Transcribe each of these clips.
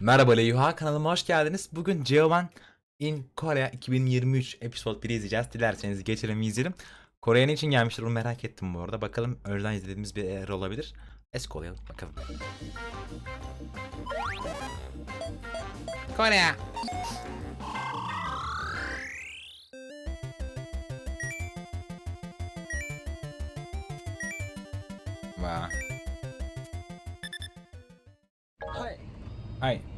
Merhaba Leyuha kanalıma hoş geldiniz. Bugün Jeovan in Korea 2023 episode 1'i izleyeceğiz. Dilerseniz geçelim izleyelim. Kore'ye niçin gelmiştir bunu merak ettim bu arada. Bakalım önceden izlediğimiz bir yer olabilir. Eski olayalım bakalım. Kore. Vay. Hay. Hay.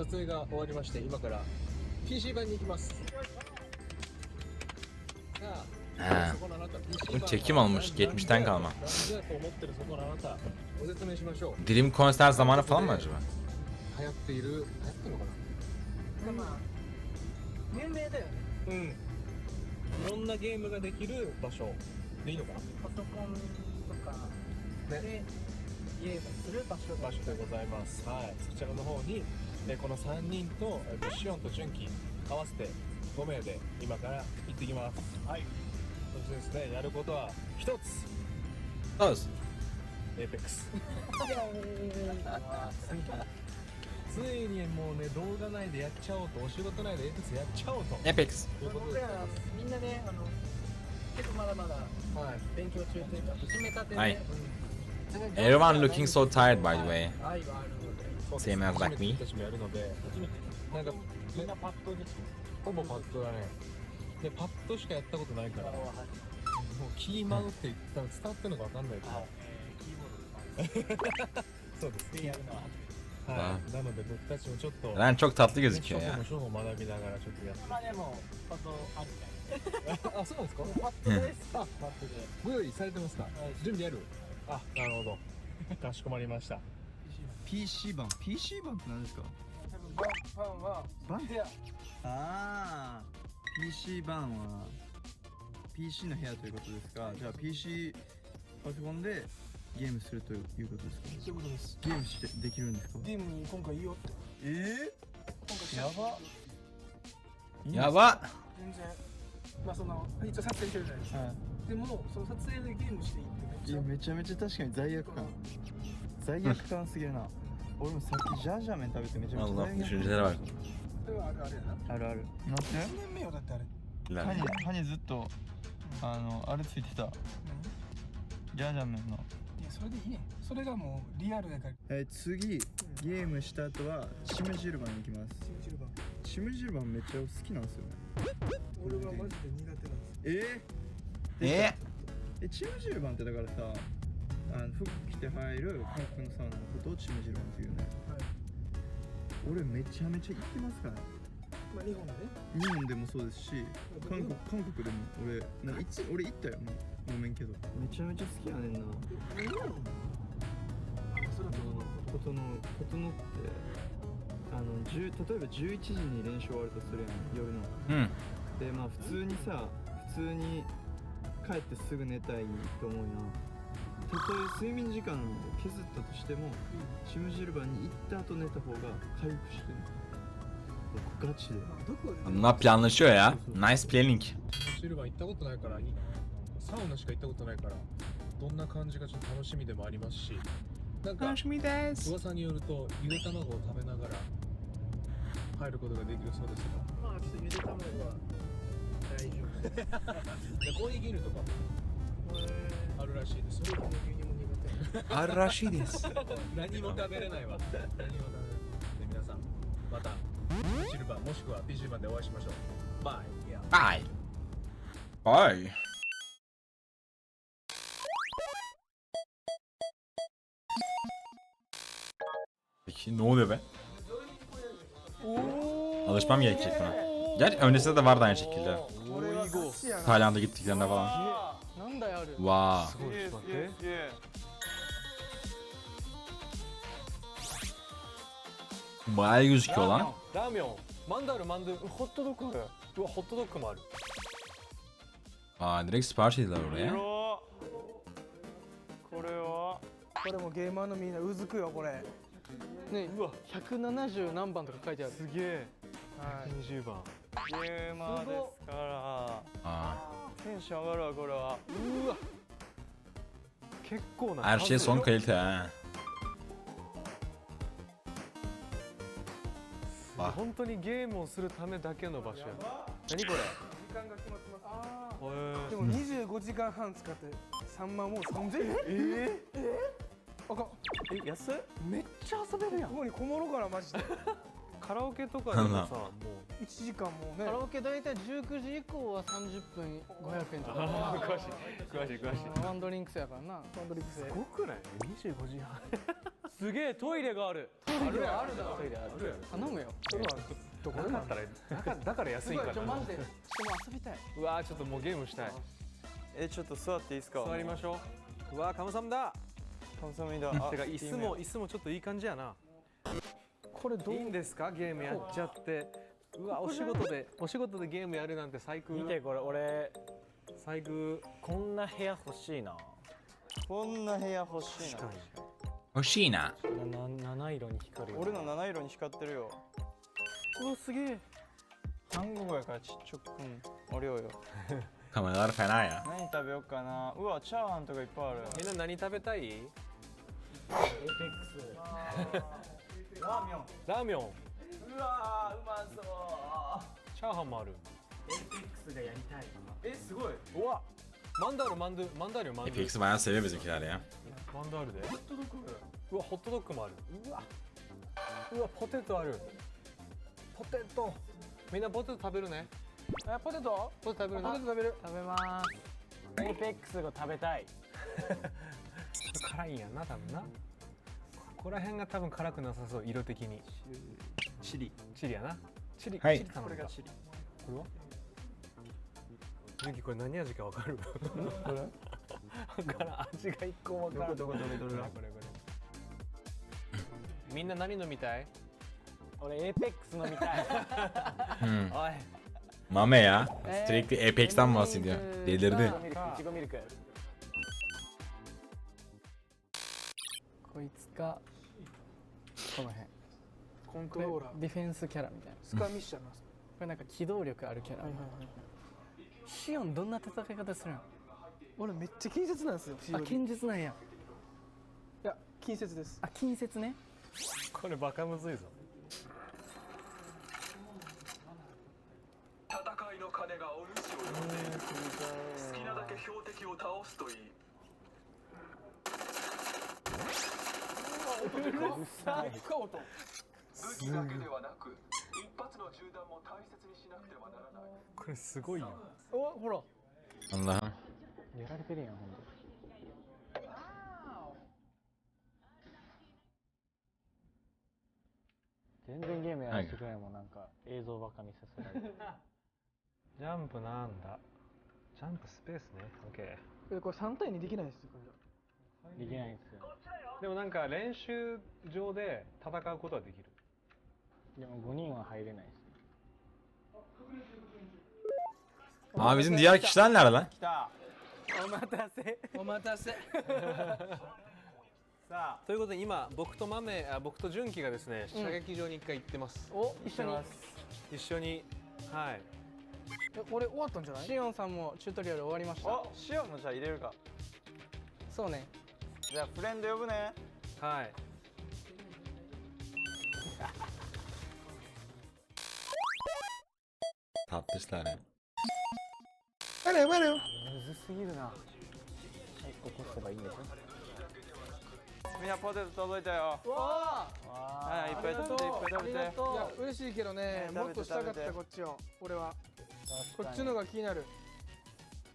撮影が終わりまして、今から PC 版に行きます。さあ、Ha. そこのあなた、PC これ版チェキも almış, 70'ten kalma. なんでだと思ってるそこのあなた、ご説明しましょう。Dilim konser zamanı falan mı acaba? 流行っている、流行ってるのかな？まあ有名だよねうん。いろんなゲームができる場所でいいのかな？パソコンとかでゲームする場所場所でございます。はい、そちらの方に、えこの3人と、えっとシオンと純喜合わせて5名で今から行ってきます。はい。そしてですね、やることは一つ、Söz. エーペックス。ついにもうね動画内でやっちゃおうとお仕事内でエーペックスやっちゃおうと Apex. いうこと僕らでございますみんなねあの結構まだまだはい勉強中というか始めたてで、はいうん、Everyone looking so tired by the way. 愛がある Same as 初 like めて me 僕たちもやるので初めて。なんかみんなパッドですほぼパッドだね。でパッドしかやったことないからもうキーマウって言ったら伝わってるのかわかんないか。ら そうです。ねやるのは。はい。なので僕たちもちょっと Ren çok tatlı 初 gözüküyor 歩 ya. の初歩を学びながらちょっとやって。まあでもパッドあるみたいあそうなんですか？パッドです。あパッドで。ご用意されてますか、準備ある？あなるほど。かしこまりました PC 版 PC 版って何ですか？多分バンファンは版でああ PC 版は PC の部屋ということですか？じゃあ PC パソコンでゲームするということですか？そういうことです。ゲームしてできるんですか？ゲームに今回いいよって。え今回やば。全やば。然。まあその一応撮影してるじゃないですか。はでもその撮影でゲームしていいってめっいちゃ。やめちゃめちゃ確かに罪悪感。罪悪感すぎるな俺もさっきジャージャー麺食べてめちゃめちゃ Allah 罪悪 düşüncelere bak. それはあるあるやなあるある。待って何年目よだってあれ。歯に歯にずっとあのあれついてた。ジャージャー麺の。いやそれでいいね。それがもうリアルだから。えー次ゲームした後はしめ汁版に行きます。シムシルバーしめっちゃ好きなんですよね。俺はマジで苦手なんですええー、えチム汁版ってだからさあの服着て入る韓国のサウナのことをチム汁版っていうね。はい。俺めちゃめちゃ行ってますから。まあ日本でね。日本でもそうですし韓国韓国でも俺なんかいつ俺行ったよもうごめんけどめちゃめちゃ好きやねんな。あそれはどう整う整って。あの10例えば11時に練習終わるとするやん夜の。Hmm. でまあ普通にさ普通に帰ってすぐ寝たいと思うやんたとえ睡眠時間を削ったとしてもシムジルバンに行った後寝た方が回復してる。ガチで。Bunlar planlaşıyor ya. Nice planning. シルバー行ったことないからいサウナしか行ったことないからどんな感じかちょっと楽しみでもありますし。なんか噂によるとゆで卵を食べながら入ることができるそうですよ。まあちょっとゆで卵は大丈夫で コーヒー牛乳とかもあるらしいですそれも牛乳も苦手 Arraşides. 何も食べれないわ何も食べれないで皆さんまたシルバーもしくは PC 版でお会いしましょうバイ Bye. Bye. Peki ne oluyor be? Alışmam gerekecek buna. Gerçi öncesinde de vardı aynı şekilde. これはガチやな Tayland'a gittiklerinde falan. なんだよあ.すごいちょっと待って。ンマンダールマンドゥホットドッグホットドッグもある。Aa direkt sipariş ettiler oraya. これは？これもゲーマーのみんなうずくよこれ。ねうわ170何番とか書いてある。すげえ。はい。20番。ゲーマーですから。Aa. テンション上がるわこれは。うわ。結構な Her şey 数 son kalite 本当にゲームをするためだけの場所や何これ？時間が決まってます。あへでも25時間半使って3万もう3000円。ええあかん。え安いめっちゃ遊べるやん。ここにこもろうかなマジでカラオケとかでもさも1時間もうね。カラオケ大体19時以降は30分500円とか。う 詳しい詳しい詳しい。ワンドリンクスやからな。ワンドリンクス。すごくない？25時半。すげえトイレがある。あるあるだトイレある頼むよ。それはどこでもなかったらだからだから。安いんかなちょマジで。でも遊びたいうわーちょっともうゲームしたい。えちょっと座っていいですか？座りましょう。うわーカムサムだカムサミだてか椅子も椅子もちょっといい感じやなこれどう？いいんですか？ゲームやっちゃって。うわお仕事でお仕事でゲームやるなんて最高。見てこれ俺。最高。こんな部屋欲しいな。こんな部屋欲しいな。欲しいな。なな七色に光るよ。俺の七色に光ってるよ。うわすげえ。韓国やからちっちゃくうん。お量よ。Kameralar fena ya. 何食べようかな。うわチャーハンとかいっぱいある。みんな何食べたい？ラーメン。ラーメン。うわーうまそう。チャーハンもある。えすごい。うわ。マンダールマンドゥマンダールよマンドゥ FX bayağı seviyor bizimkiler ya. マンダールでうわホットドッグもある。うわ。うわポテトある。ポテト。みんなポテト食べるね。えポテト？ポテト食べるな。ポテト食べる。食べます。エイペックスが食べたい。辛いんやな多分なここら辺が多分辛くなさそう色的に。チリ。チリやな。チリ、はい。チリ頼むかこれがチリ。これは？ゆきこれ何味かわかる？これ？わからん。味が一個からん。どこどこどれどれこれこれ。みんな何飲みたい？俺エイペックス飲みたい。Hmm. おい。Mame ya. Sürekli Apex'ten bahsediyor. Delirdi. ミルクいちごミルク。こいつかこの辺。コントローラー。ディフェンスキャラみたいな。スカミッシャーなんですこれなんか機動力あるキャラ、はいはいはいシオンどんな戦い方するん？俺めっちゃ近接なんですよあ堅実なんや。や近接です。あ近接ね。これバカむずいぞ。戦いの鐘がお主を呼んでいる。好きなだけ標的を倒すといいうっさい深音武器だけではなく一発の銃弾も大切にしなくてはならない。これすごいよ。おほら。Allah'ım. やられてるやんほんと全然ゲームやらせてくれないもんなんか映像ばっか見させられて。ジャンプなんだ。ジャンプスペースね。オッケえこれ3対2できないですよこれできないんですよ。ーでもなんか練習場で戦うことはできる。でも5人は入れないです Aa bizim diğer kişiler nerede lan? 来たお待たせお待たせさということで今僕と豆あ僕と純喜がですね射撃場に一回行ってます、お一緒に。一緒に。はい。え俺終わったんじゃない？シオンさんもチュートリアル終わりました。あお塩もじゃあ入れるか。そうねじゃあフレンド呼ぶね。はい。タップしたね。むずすぎるな。1個越せばいいんでしょ？みんなポテト届いたよ。わあはいいっぱい食べていっぱい食べて。いや嬉しいけどねねもっとしたかったこっちを。俺は。こっちのが気になる。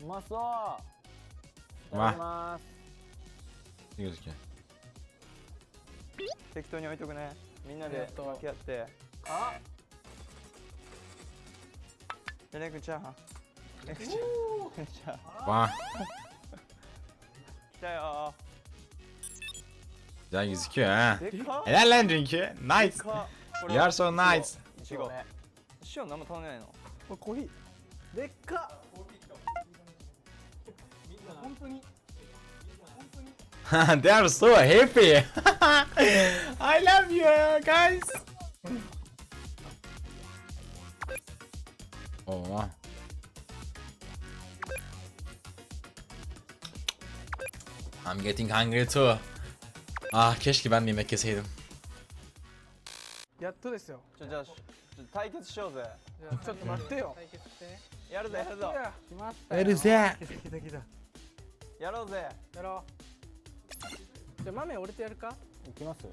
うまそう。い。たわだきますいい gözüküyor. 適当に置いとくね。みんなで分け合って。あ？でレン君チャーハンレン君チャーハンチャーハン Vah. 来たよ。Güzel gözüküyor ha. でかっ。Helal lan Dünkü. Nice. でかっ。You are so nice. いちご。塩何も頼んでないの。これコーヒー。でっかっ。本当に they are so happy. I love you guys. Oo. I'm getting hungry too. Ah keşke ben de yemek yeseydim. やっとですよちょじゃあちょ対決しようぜじゃあちょっと待ってよ対決してねやるぜやるぞいや来ましたよやるぜやろうぜやろう じゃあ豆俺とやるか？いきます？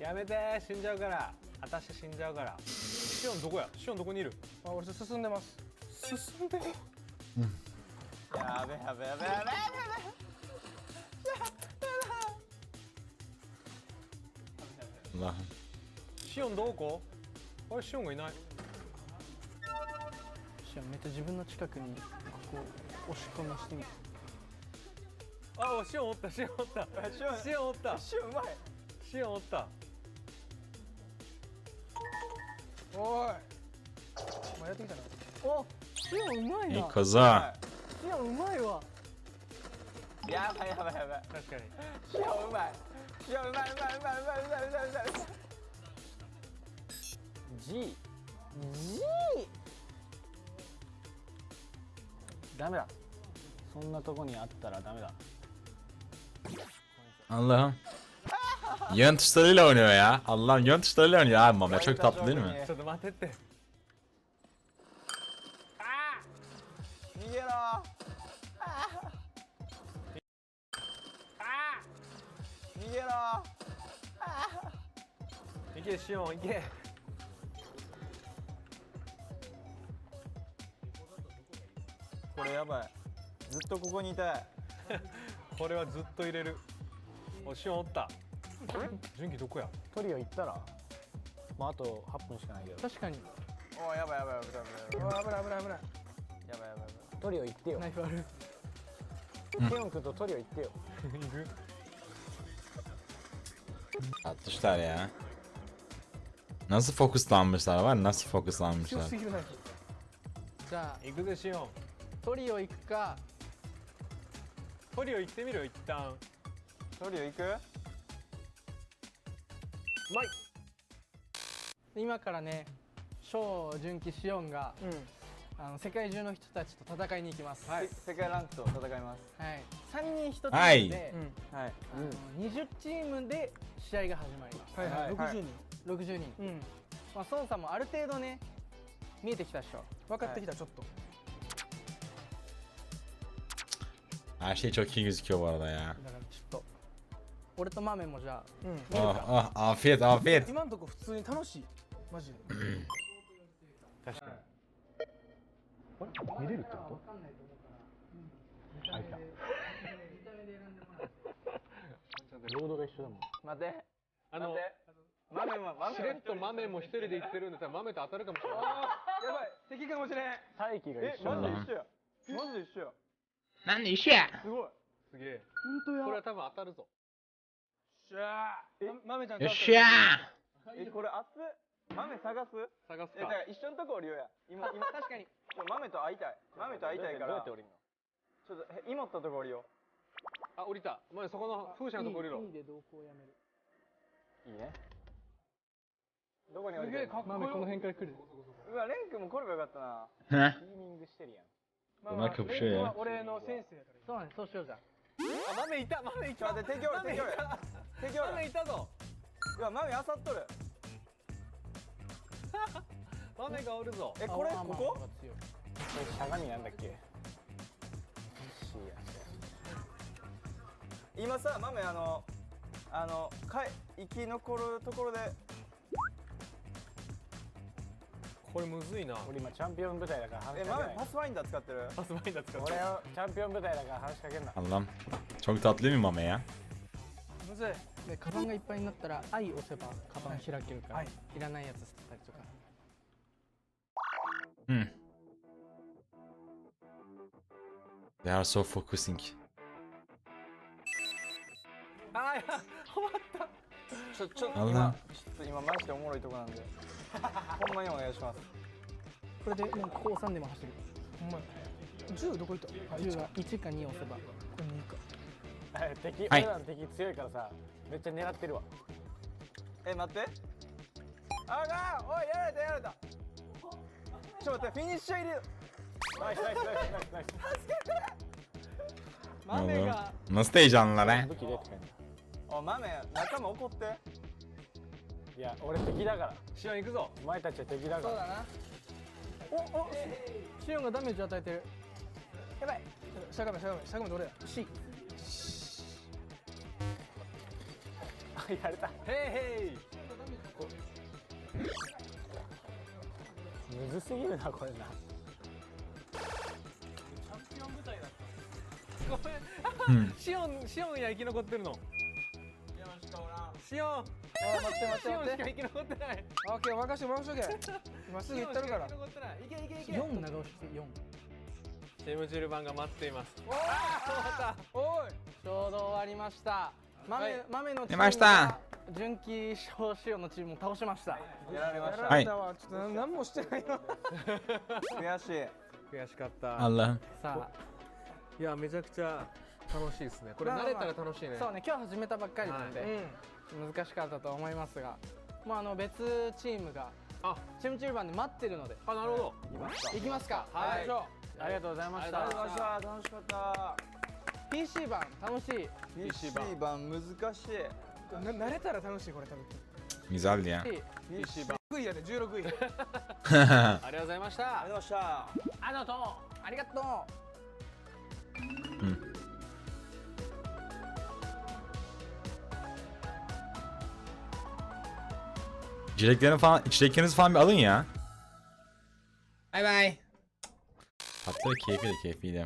やめて死んじゃうから。私死んじゃうから。シオンどこや？シオンどこにいる？あ俺進んでます。進んで？るやべやべやべやべ Allah'ım. シオンどこあれシオンがいないシオンめっちゃ自分の近くにこう押し込みしてみてあシオンおったシオンおった。シオンシオンおった。シオンうまい。シオンおった。おい。お前やってきたな。おシオンうまいな。koza. シオンうまいわ。やばいやばいやばい。確かに。シオンうまい。シオンうまいうまいうまいうまいうまいうまいうまい。G G ダメだ。そんなとこにあったらダメだ Allah'ım. Yön tuşlarıyla oynuyor ya. Allah'ım yön tuşlarıyla oynuyor abi Mame. Çok tatlı değil mi? ちょっと待ってって逃げろ逃げろいけシオンいけこれやばいずっとここにいたいこれはずっと入れるおシオンおった。純喜どこや？トリオ行ったらまああと8分しかないけど。確かに。おーやばいやばいやばい。やばいおい危ない。危ない危ないやばいやばいやばい。トリオ行ってよ。ナイフあるシオン君とトリオ行ってよ。行く？Tatlışlar ya. Nasıl fokuslanmışlar var? Nasıl 強 fokuslanmışlar? すぎるナイフじゃあ行くぜシオントリオ行くか。トリオ行ってみるよ一旦トリオ行く？うまい今からね翔純喜シオンがうん。あの世界中の人たちと戦いに行きます。はい。せ世界ランクと戦います。はい、3人1チームで、はいうん。はい。あの20チームで試合が始まります、はいはい。はい60人。60人、うん。まあ、孫さんもある程度ね見えてきたでしょ分かってきたちょっと。Her şey çok iyi gözüküyor bu arada ya. だからちょっと俺と豆もじゃあうん Oh, oh, afiyet afiyet. 今んとこ普通に楽しい。マジで。確かにあれ見れるってこと？あいたロードが一緒だもん待ってあの豆も豆もしれっと豆も一人で行ってるんだったら豆と当たるかもしれない。やばい。敵かもしれん。大気がえ一緒だマジで一緒や。マジで一緒や。なんで一緒や。すごいすげえ。本当これは多分当たるぞしゃー。え？豆ちゃんよっしゃえこれ熱っ。豆探す？探すか。えだから一緒のとこおるよや。今今。確かに。豆と会いたい。豆と会いたいから。どうやって降りるの？ちょっとへ芋ったとこおるよ。あ降りた。お前そこの風車のとこ降りろ。いいで同行やめる。いいね。どこに降りるげえかっこよ。豆この辺から来る。うわレン君も来ればよかったな.スイミングしてるやん。まあうまくプシュや。レン君は俺の先生やから。そうねそうしようじゃんあ豆いた豆いちょっと待って敵おる敵おる敵おる豆いたぞ。うわ豆あさっとる。豆がおるぞ。えこれここ？これしゃがみなんだっけ？今さ豆あのあのかい生き残るところでこれむずいな。俺今チャンピオン舞台だから話えしかけなパスファインダー使ってる？パスバインダー使って俺をチャンピオン舞台だから話しかけんな Allah'ım. Çok tatlı değil mi Mame ya? むずい。でカバンがいっぱいになったら「愛」押せばカバン開けるから、はい。い、らないやつ捨てたりとか。Hmm. They are so focusing. あーいや終わった。ちょちょあら今ちょっと今マジでおもろいとこなんでほんまにお願いします。これでもうここ押さんでも走る。ほんま銃どこ行った？あ10が1か2押せば。これ2か。え敵、はい。俺らの敵強いからさめっちゃ狙ってるわ。え待って。あがおいやられたやられた。ちょっと待ってフィニッシャー入れるナイスナイスナイスナイスナイス。Oğlum. Nasıl heyecanlılar he? 武器でって感じお豆仲間怒っていや俺敵だから。シオン行くぞ。お前たちは敵だから。そうだな。おおシオンがダメージ与えてる。やばい。しゃがめしゃがめしゃがめどれだ C あやれた。ヘイヘイ。むずすぎるなこれな。シオンシオンや生き残ってるの。シオンあ待って待ってシオン待って。しか生き残ってないオッケー任して任しとけ。今すぐ行ったるから。シオンしか生き残ってないいけいけいけ4長押して4チームジルバンが待っています。おあおい。ちょうど終わりました。豆,、はい。豆のチーム出ました。が準決勝仕様のチームを倒しました。やられました。はい。ちょっと何もしてないよ 悔しい。悔しかった。あらさいやめちゃくちゃ楽しいですね。これまあ慣れたら楽しいね。あそうね今日始めたばっかりなんで、難しかったと思いますがもうあの別チームがあ。チーム中盤で待ってるので。あなるほど。行きますか。はい。行きましょありがとうございました。ありがとうございました。楽しかったう PC 版楽しい PC 版難しい。な慣れたら楽しいこれ多分。水あるやん PC 版6位やで16位。ありがとうございました。ありがとうございました。ありがとう。ありがとう İçeceklerini falan, içeceklerinizi falan bir alın ya. Bay bay. Hatta keyifli keyifliydi.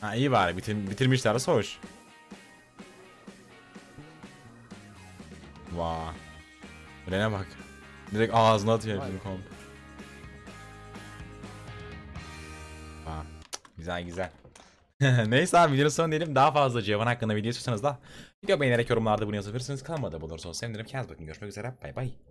Ha iyi bari bitir, bitirmişler hoş. Vay. Buraya bak. Direkt ağzına atıyor bizim komp. Vay. Güzel güzel. Neyse abi videonun sonu diyelim. Daha fazla Civan hakkında video istiyorsanız da video beğenerek yorumlarda bunu yazabilirsiniz. Kanalıma da bulursanız sevinirim. Kendinize bakın. Görüşmek üzere. Bay bay.